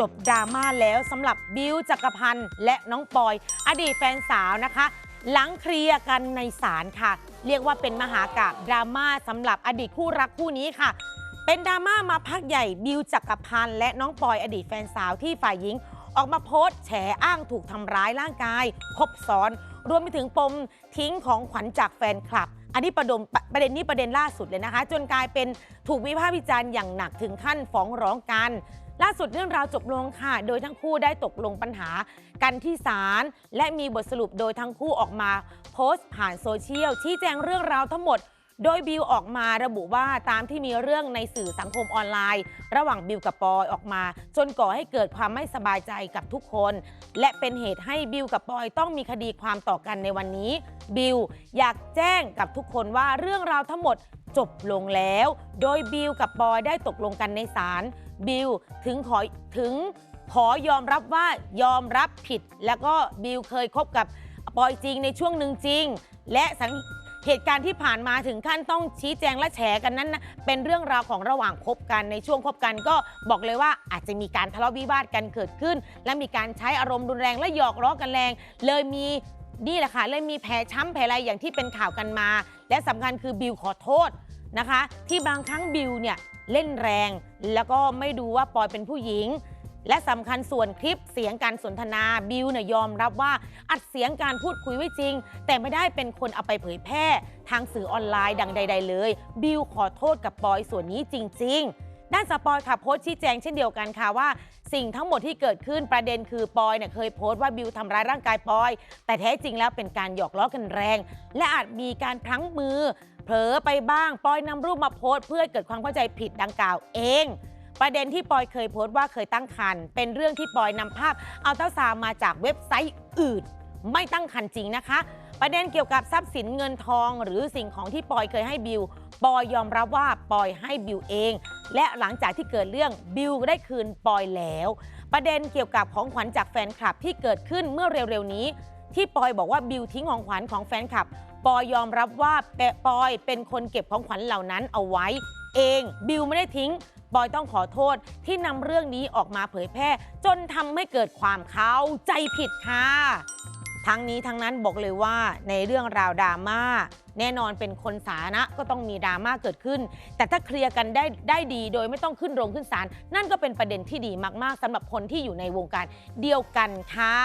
จบดราม่าแล้วสำหรับบิวจักรพันธ์และน้องปอย อดีตแฟนสาวนะคะ หลังเคลียร์กันในศาลค่ะ เรียกว่าเป็นมหากาบดราม่าสำหรับอดีตคู่รักคู่นี้ค่ะ เป็นดราม่ามาพักใหญ่บิวจักรพันธ์และน้องปอยอดีตแฟนสาวที่ฝ่ายหญิง ออกมาโพสต์แฉอ้างถูกทำร้ายร่างกายคบซ้อน รวมไปถึงปมทิ้งของขวัญจากแฟนคลับอันนี้ประเด็นประเด็นนี้ประเด็นล่าสุดเลยนะคะ จนกลายเป็นถูกวิพากษ์วิจารณ์อย่างหนักถึงขั้นฟ้องร้องกัน ล่าสุดเรื่องราวจบลงค่ะ โดยทั้งคู่ได้ตกลงปัญหากันที่ศาลและมีบทสรุปโดยทั้งคู่ออกมาโพสต์ผ่านโซเชียลชี้แจงเรื่องราวทั้งหมด โดยบิวออกมาระบุว่าตามที่มีเรื่องในสื่อสังคมออนไลน์ ระหว่างบิวกับปอยออกมา จนก่อให้เกิดความไม่สบายใจกับทุกคน และเป็นเหตุให้บิวกับปอยต้องมีคดีความต่อกันในวันนี้ บิวอยากแจ้งกับทุกคนว่าเรื่องราวทั้งหมด จบลงแล้ว โดยบิวกับปอยได้ตกลงกันในศาลบิวถึงขอถึงขอยอมรับว่ายอมรับผิด แล้วก็บิวเคยคบกับปอยจริงในช่วงหนึ่งจริง และสังเหตุการณ์ที่ผ่านมาถึงขั้นต้องชี้แจงและแฉกันนั้นนะเป็นเรื่องราวของระหว่างคบกันในช่วงคบกันก็บอกเลยว่าอาจจะมีการทะเลาะวิวาทกันเกิดขึ้น และมีการใช้อารมณ์รุนแรงและหยอกล้อกันแรง เลยมี นี่แหละค่ะเลยมีแผลช้ำแผลอะไรอย่างที่เป็นข่าวกันมา และสำคัญคือบิวขอโทษนะคะ ที่บางครั้งบิวเนี่ยเล่นแรง แล้วก็ไม่ดูว่าปอยเป็นผู้หญิง และสำคัญส่วนคลิปเสียงการสนทนาบิวเนี่ยยอมรับว่าอัดเสียงการพูดคุยไว้จริง แต่ไม่ได้เป็นคนเอาไปเผยแพร่ ทางสื่อออนไลน์ดังใด ๆ เลย บิวขอโทษกับปอยส่วนนี้จริง ๆ ด้านสปอยค่ะโพสต์ชี้แจงเช่นเดียวกันค่ะว่า สิ่งทั้งหมดที่เกิดขึ้นประเด็นคือปอยเนี่ยเคยโพสต์ว่าบิวทำร้ายร่างกายปอย แต่แท้จริงแล้วเป็นการหยอกล้อกันแรง และอาจมีการพลั้งมือ เผลอไปบ้างปอยนำรูปมาโพสต์เพื่อเกิดความเข้าใจผิดดังกล่าวเองประเด็นที่ปอยเคยโพสต์ว่าเคยตั้งครรภ์เป็นเรื่องที่ปอยนำภาพอัลตราซาวมาจากเว็บไซต์อื่น ไม่ตั้งครรภ์จริงนะคะ ประเด็นเกี่ยวกับทรัพย์สินเงินทอง หรือสิ่งของที่ปอยเคยให้บิว ปอยยอมรับว่าปอยให้บิวเอง และหลังจากที่เกิดเรื่องบิวได้คืนปอยแล้ว ประเด็นเกี่ยวกับของขวัญจากแฟนคลับที่เกิดขึ้นเมื่อเร็วๆนี้ ที่ปอยบอกว่าบิวทิ้งของขวัญของแฟนคลับ ปอยยอมรับว่าแปะปอยเป็นคนเก็บของขวัญเหล่านั้นเอาไว้ เองบิวไม่ได้ทิ้งปอยต้องขอโทษที่นำเรื่องนี้ออกมาเผยแพร่ จนทำให้เกิดความเข้าใจผิดค่ะ ทั้งนี้ทั้งนั้นบอกเลยว่าในเรื่องราวดราม่าแน่นอนเป็นคนสาธารณะก็ต้องมีดราม่าเกิดขึ้น แต่ถ้าเคลียร์กันได้ได้ดีโดยไม่ต้องขึ้นโรงขึ้นศาลนั่นก็เป็นประเด็นที่ดีมากๆสำหรับคนที่อยู่ในวงการเดียวกันค่ะ